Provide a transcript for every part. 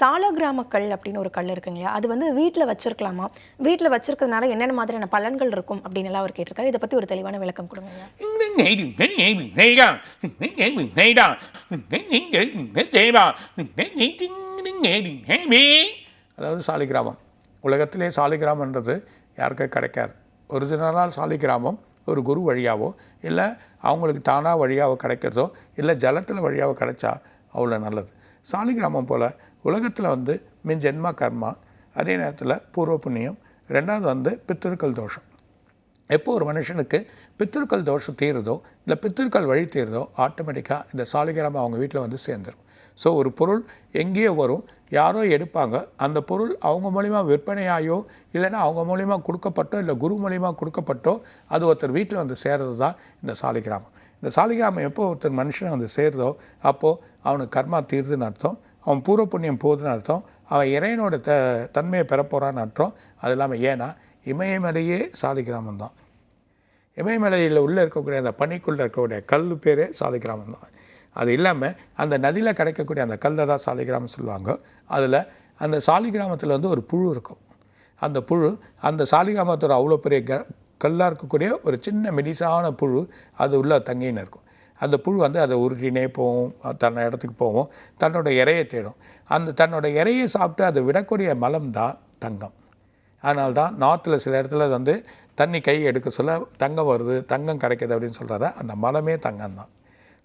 சாலகிராம கல் அப்படின்னு ஒரு கல் இருக்குங்க இல்லையா? அது வந்து வீட்டில் வச்சிருக்கலாமா? வீட்டில் வச்சிருக்கிறதுனால என்னென்ன மாதிரியான பலன்கள் இருக்கும் அப்படின்னு எல்லாம் அவர் கேட்டிருக்காரு. இதை பற்றி ஒரு தெளிவான விளக்கம் கொடுங்க ஐயா. அதாவது சாலிகிராமம். உலகத்திலே சாலிகிராமன்றது யாருக்கும் கிடைக்காது. ஒரிஜினலாக சாலிகிராமம் ஒரு குரு வழியாவோ இல்லை அவங்களுக்கு தானாக வழியாவோ கிடைக்கிறதோ இல்லை ஜலத்தில் வழியாவோ கிடைச்சா அவ்வளோ நல்லது. சாலிகிராமம் போல் உலகத்தில் வந்து மின் ஜென்மா கர்மா அதே நேரத்தில் பூர்வ புண்ணியம் ரெண்டாவது வந்து பித்திருக்கள் தோஷம். எப்போ ஒரு மனுஷனுக்கு பித்திருக்கள் தோஷம் தீருதோ இல்லை பித்திருக்கள் வழி தீருதோ ஆட்டோமேட்டிக்காக இந்த சாலிகிராமம் அவங்க வீட்டில் வந்து சேர்ந்துடும் ஸோ ஒரு பொருள் எங்கேயோ வரும் யாரோ எடுப்பாங்க அந்த பொருள் அவங்க மூலிமா விற்பனையாயோ இல்லைன்னா அவங்க மூலிமா கொடுக்கப்பட்டோ இல்லை குரு மூலிமா கொடுக்கப்பட்டோ அது ஒருத்தர் வீட்டில் வந்து சேர்றது தான் இந்த சாலிகிராமம். இந்த சாலிகிராமம் எப்போ ஒருத்தர் மனுஷனை வந்து சேருதோ அப்போது அவனுக்கு கர்மா தீருதுன்னு அர்த்தம். அவன் பூர்வ புண்ணியம் போகுதுன்னு அர்த்தம். அவன் இறைவனோட த தன்மையை பெறப்போகிறான்னு அர்த்தம். அது இல்லாமல் ஏன்னா இமயமலையே சாலிகிராமம் தான். இமயமலையில் உள்ளே இருக்கக்கூடிய அந்த பனிக்குள்ளே இருக்கக்கூடிய கல் பேரே சாலிகிராமம் தான். அது இல்லாமல் அந்த நதியில் கிடைக்கக்கூடிய அந்த கல்லை தான் சாலிகிராமம் சொல்லுவாங்க. அதில் அந்த சாலிகிராமத்தில் வந்து ஒரு புழு இருக்கும். அந்த புழு அந்த சாலிகிராமத்தோட அவ்வளோ பெரிய க கல்லாக இருக்கக்கூடிய ஒரு சின்ன மெலிசான புழு அது உள்ளே தங்கின்னு இருக்கும். அந்த புழு வந்து அதை உருட்டினே போகும் தன்னை இடத்துக்கு போகும் தன்னோட இறையை தேடும். அந்த தன்னோட இறையை சாப்பிட்டு அதை விடக்கூடிய மலம் தான் தங்கம். அதனால தான் நார்த்தில் சில இடத்துல வந்து தண்ணி கை எடுக்க சொல்ல தங்கம் வருது தங்கம் கிடைக்கிது அப்படின்னு சொல்கிறத அந்த மலமே தங்கம் தான்.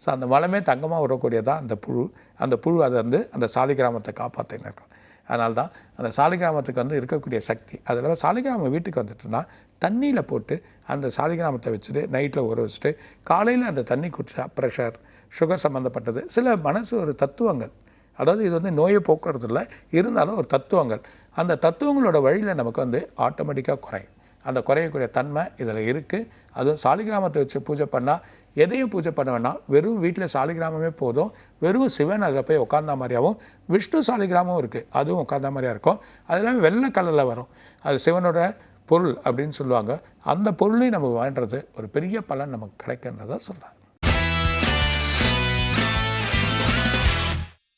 ஸோ அந்த மலமே தங்கமாக விடக்கூடியதான் அந்த புழு. அந்த புழு அதை வந்து அந்த சாலிகிராமத்தை காப்பாற்றின்னு இருக்கும். அதனால தான் அந்த சாலிகிராமத்துக்கு வந்து இருக்கக்கூடிய சக்தி. அதில் சாலிகிராமம் வீட்டுக்கு வந்துட்டுனா தண்ணியில் போட்டு அந்த சாலிகிராமத்தை வச்சுட்டு நைட்டில் ஊற வச்சுட்டு காலையில் அந்த தண்ணி குடிச்சா ப்ரெஷர் சுகர் சம்மந்தப்பட்டது சில மனசு ஒரு தத்துவங்கள். அதாவது இது வந்து நோயை போக்குறது இல்லை இருந்தாலும் ஒரு தத்துவங்கள். அந்த தத்துவங்களோட வழியில் நமக்கு வந்து ஆட்டோமேட்டிக்காக குறையும் அந்த குறையக்கூடிய தன்மை இதில் இருக்குது அதுவும் சாலிகிராமத்தை வச்சு பூஜை பண்ணால் எதையும் பூஜை பண்ண வேணாம். வெறும் வீட்டில் சாலிகிராமமே போதும். வெறும் சிவன் அதில் போய் உட்கார்ந்த மாதிரியாகவும் விஷ்ணு சாலிகிராமும் இருக்குது அதுவும் உட்கார்ந்த மாதிரியா இருக்கும். அதெல்லாம் வெள்ளை கலரில் வரும். அது சிவனோட பொருள் அப்படின்னு சொல்லுவாங்க. அந்த பொருளையும் நம்ம வாழ்கிறது ஒரு பெரிய பலன் நமக்கு கிடைக்கின்றதை சொல்கிறாங்க